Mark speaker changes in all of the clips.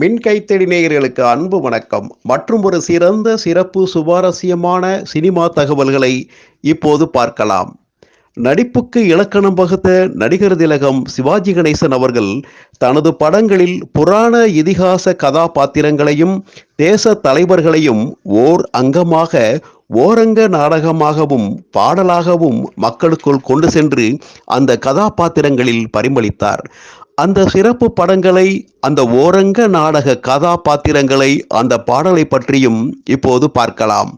Speaker 1: மின் கைத்தடி நேயர்களுக்கு அன்பு வணக்கம். மற்றும் ஒரு சிறந்த சிறப்பு சுவாரஸ்யமான சினிமா தகவல்களை இப்போது பார்க்கலாம். நடிப்புக்கு இலக்கணம் வகுத்த நடிகர் திலகம் சிவாஜி கணேசன் அவர்கள் தனது படங்களில் புராண இதிகாச கதாபாத்திரங்களையும் தேச தலைவர்களையும் ஓர் அங்கமாக ஓரங்க நாடகமாகவும் பாடலாகவும் மக்களுக்குள் கொண்டு சென்று அந்த கதாபாத்திரங்களில் பரிமளித்தார். அந்த சிறப்பு படங்களை அந்த ஓரங்க நாடக கதாபாத்திரங்களை அந்த பாடலை பற்றியும் இப்போது பார்க்கலாம்.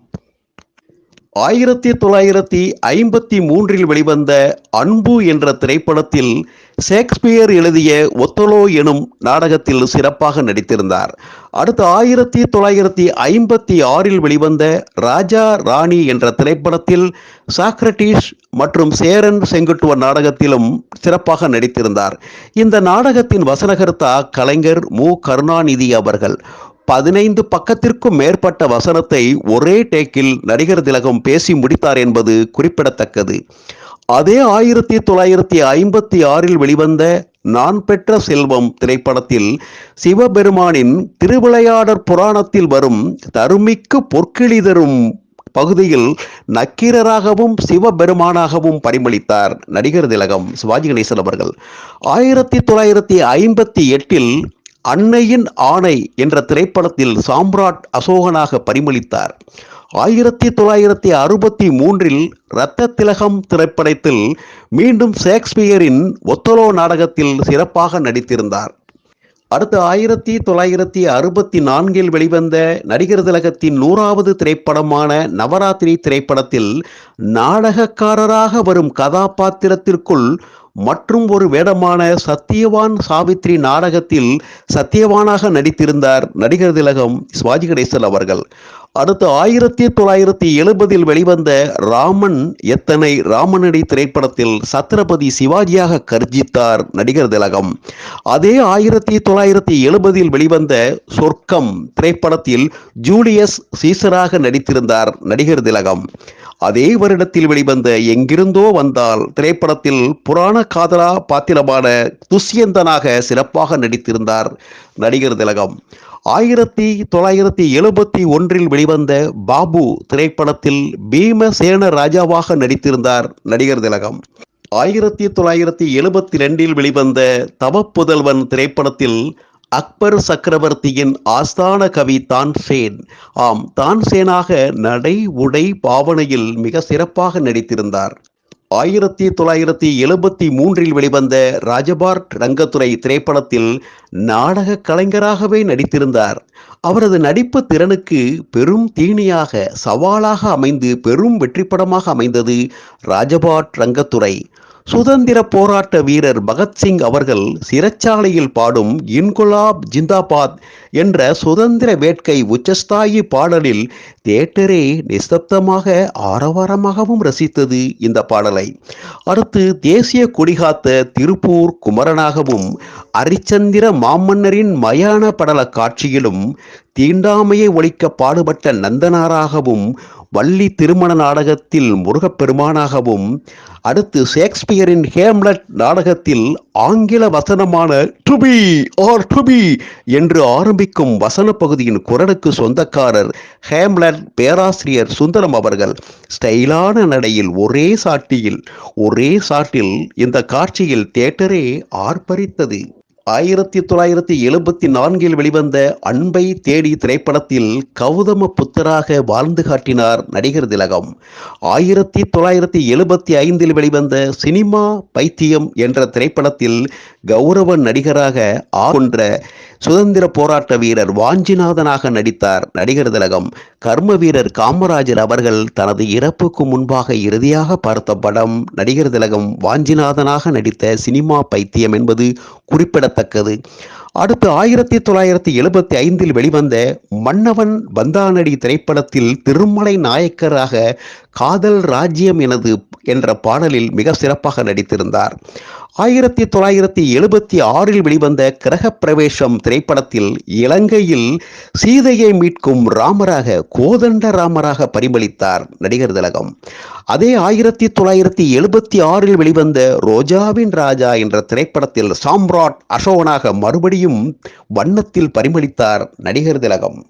Speaker 1: ஆயிரத்தி தொள்ளாயிரத்தி ஐம்பத்தி மூன்றில் வெளிவந்த அன்பு என்ற திரைப்படத்தில் ஷேக்ஸ்பியர் எழுதிய ஒத்தலோ எனும் நாடகத்தில் சிறப்பாக நடித்திருந்தார். அடுத்து ஆயிரத்தி தொள்ளாயிரத்தி ஐம்பத்தி ஆறில் வெளிவந்த ராஜா ராணி என்ற திரைப்படத்தில் சாக்ரட்டிஸ் மற்றும் சேரன் செங்குட்டுவன் நாடகத்திலும் சிறப்பாக நடித்திருந்தார். இந்த நாடகத்தின் வசனகர்த்தா கலைஞர் மு. கருணாநிதி அவர்கள். பதினைந்து பக்கத்திற்கும் மேற்பட்ட வசனத்தை ஒரே டேக்கில் நடிகர் திலகம் பேசி முடித்தார் என்பது குறிப்பிடத்தக்கது. அதே ஆயிரத்தி தொள்ளாயிரத்தி ஐம்பத்தி ஆறில் வெளிவந்த நான் பெற்ற செல்வம் திரைப்படத்தில் சிவபெருமானின் திருவிளையாடற் புராணத்தில் வரும் தருமிக்கு பொற்கிளி தரும் பகுதியில் நக்கீரராகவும் சிவபெருமானாகவும் பரிமளித்தார் நடிகர் திலகம் சிவாஜி கணேசன் அவர்கள். ஆயிரத்தி தொள்ளாயிரத்தி ஐம்பத்தி எட்டில் அன்னையின் ஆணை என்ற திரைப்படத்தில் சாம்ராட் அசோகனாக பரிமளித்தார். ஆயிரத்தி தொள்ளாயிரத்தி அறுபத்தி மூன்றில் இரத்த திலகம் திரைப்படத்தில் மீண்டும் ஷேக்ஸ்பியரின் ஒத்தலோ நாடகத்தில் சிறப்பாக நடித்திருந்தார். அடுத்து ஆயிரத்தி தொள்ளாயிரத்தி அறுபத்தி நான்கில் வெளிவந்த நடிகர் திலகத்தின் நூறாவது திரைப்படமான நவராத்திரி திரைப்படத்தில் நாடகக்காரராக வரும் கதாபாத்திரத்திற்குள் மற்றும் ஒரு வேடமான சத்தியவான் சாவித்ரி நாடகத்தில் சத்தியவானாக நடித்திருந்தார் நடிகர் திலகம் சிவாஜி கணேசன் அவர்கள். அடுத்து ஆயிரத்தி தொள்ளாயிரத்தி எழுபதில் வெளிவந்த ராமன் எத்தனை ராமனடி திரைப்படத்தில் சத்ரபதி சிவாஜியாக கர்ஜித்தார் நடிகர் திலகம். அதே ஆயிரத்தி தொள்ளாயிரத்தி எழுபதில் வெளிவந்த சொர்க்கம் திரைப்படத்தில் ஜூலியஸ் சீசராக நடித்திருந்தார் நடிகர் திலகம். அதே வருடத்தில் வெளிவந்த எங்கிருந்தோ வந்தால் திரைப்படத்தில் புராண காதலா பாத்திரமான துஷ்யந்தனாக சிறப்பாக நடித்திருந்தார் நடிகர் திலகம். ஆயிரத்தி தொள்ளாயிரத்தி எழுபத்தி ஒன்றில் வெளிவந்த பாபு திரைப்படத்தில் பீமசேன ராஜாவாக நடித்திருந்தார் நடிகர் திலகம். ஆயிரத்தி தொள்ளாயிரத்தி எழுபத்தி ரெண்டில் வெளிவந்த தவப்புதல்வன் திரைப்படத்தில் அக்பர் சக்கரவர்த்தியின் ஆஸ்தான கவி தான்சேன் ஆம் தான்சேனாக நடை உடை பாவனையில் மிக சிறப்பாக நடித்திருந்தார். ஆயிரத்தி தொள்ளாயிரத்தி எழுபத்தி மூன்றில் வெளிவந்த ராஜபார்ட் ரங்கத்துறை திரைப்படத்தில் நாடக கலைஞராகவே நடித்திருந்தார். அவரது நடிப்பு திறனுக்கு பெரும் தீனியாக சவாலாக அமைந்து பெரும் வெற்றிப்படமாக அமைந்தது ராஜபாட் ரங்கத்துறை சுதந்திர போராட்ட வீரர் பகத்சிங் அவர்கள் சிறைச்சாலையில் பாடும் இன்குலாப் ஜிந்தாபாத் என்ற சுதந்திர வேட்கை உச்சஸ்தாயி பாடலில் தியேட்டரே நிசப்தமாக ஆரவாரமாகவும் ரசித்தது இந்த பாடலை. அடுத்து தேசிய கொடிகாத்த திருப்பூர் குமரனாகவும் அரிச்சந்திர மாமன்னரின் மயான படல காட்சியிலும் தீண்டாமையை ஒழிக்க பாடுபட்ட நந்தனாராகவும் வள்ளி திருமண நாடகத்தில் முருகப்பெருமானாகவும் அடுத்து ஷேக்ஸ்பியரின் ஹேம்லட் நாடகத்தில் ஆங்கில வசனமான ட்ருபி ஆர் ட்ருபி என்று ஆரம்பிக்கும் வசன பகுதியின் குரலுக்கு சொந்தக்காரர் ஹேம்லட் பேராசிரியர் சுந்தரம் அவர்கள் ஸ்டைலான நடையில் ஒரே சாட்டியில் ஒரே சாட்டில் இந்த காட்சியில் தியேட்டரே ஆர்ப்பரித்தது. ஆயிரத்தி தொள்ளாயிரத்தி எழுபத்தி நான்கில் வெளிவந்த அன்பை தேடி திரைப்படத்தில் கௌதம புத்தராக வாழ்ந்து காட்டினார் நடிகர் திலகம். ஆயிரத்தி தொள்ளாயிரத்தி எழுபத்தி ஐந்தில் வெளிவந்த சினிமா பைத்தியம் என்ற திரைப்படத்தில் கௌரவ நடிகராக ஆகின்ற சுதந்திர போராட்ட வீரர் வாஞ்சிநாதனாக நடித்தார் நடிகர் திலகம். கர்ம வீரர் காமராஜர் அவர்கள் தனது இறப்புக்கு முன்பாக இறுதியாக பார்த்த படம் நடிகர் திலகம் வாஞ்சிநாதனாக நடித்த சினிமா பைத்தியம் என்பது குறிப்பிடத்தக்கது. அடுத்து ஆயிரத்தி தொள்ளாயிரத்தி எழுபத்தி ஐந்தில் வெளிவந்த மன்னவன் வந்தானடி திரைப்படத்தில் திருமலை நாயக்கராக காதல் ராஜ்யம் எனது என்ற பாடலில் மிக சிறப்பாக நடித்திருந்தார். ஆயிரத்தி தொள்ளாயிரத்தி எழுபத்தி ஆறில் வெளிவந்த கிரகப்பிரவேசம் திரைப்படத்தில் இலங்கையில் சீதையை மீட்கும் ராமராக கோதண்ட ராமராக பரிமளித்தார் நடிகர் திலகம். அதே ஆயிரத்தி தொள்ளாயிரத்தி எழுபத்தி ஆறில் வெளிவந்த ரோஜாவின் ராஜா என்ற திரைப்படத்தில் சாம்ராட் அசோகனாக மறுபடியும் வண்ணத்தில் பரிமளித்தார் நடிகர் திலகம்.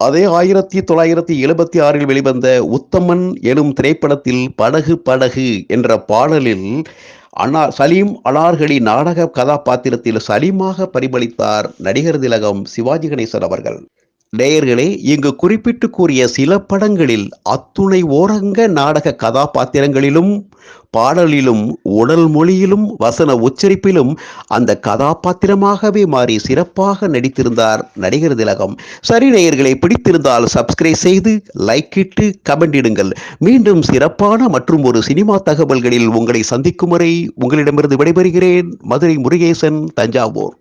Speaker 1: அதே ஆயிரத்தி தொள்ளாயிரத்தி எழுபத்தி ஆறில் வெளிவந்த உத்தமன் எனும் திரைப்படத்தில் படகு படகு என்ற பாடலில் அனா சலீம் அனார்கலி நாடக கதாபாத்திரத்தில் சலீமாக பரிமளித்தார் நடிகர் திலகம் சிவாஜி கணேசன் அவர்கள். நேயர்களே இங்கு குறிப்பிட்டு கூறிய சில படங்களில் அத்துணை ஓரங்க நாடக கதாபாத்திரங்களிலும் பாடலிலும் உடல் மொழியிலும் வசன உச்சரிப்பிலும் அந்த கதாபாத்திரமாகவே மாறி சிறப்பாக நடித்திருந்தார் நடிகர் திலகம். சரி நேயர்களை பிடித்திருந்தால் சப்ஸ்கிரைப் செய்து லைக் இட்டு கமெண்ட் இடுங்கள். மீண்டும் சிறப்பான மற்றும் ஒரு சினிமா தகவல்களில் உங்களை சந்திக்கும் வரை உங்களிடமிருந்து விடைபெறுகிறேன். மதுரை முருகேசன் தஞ்சாவூர்.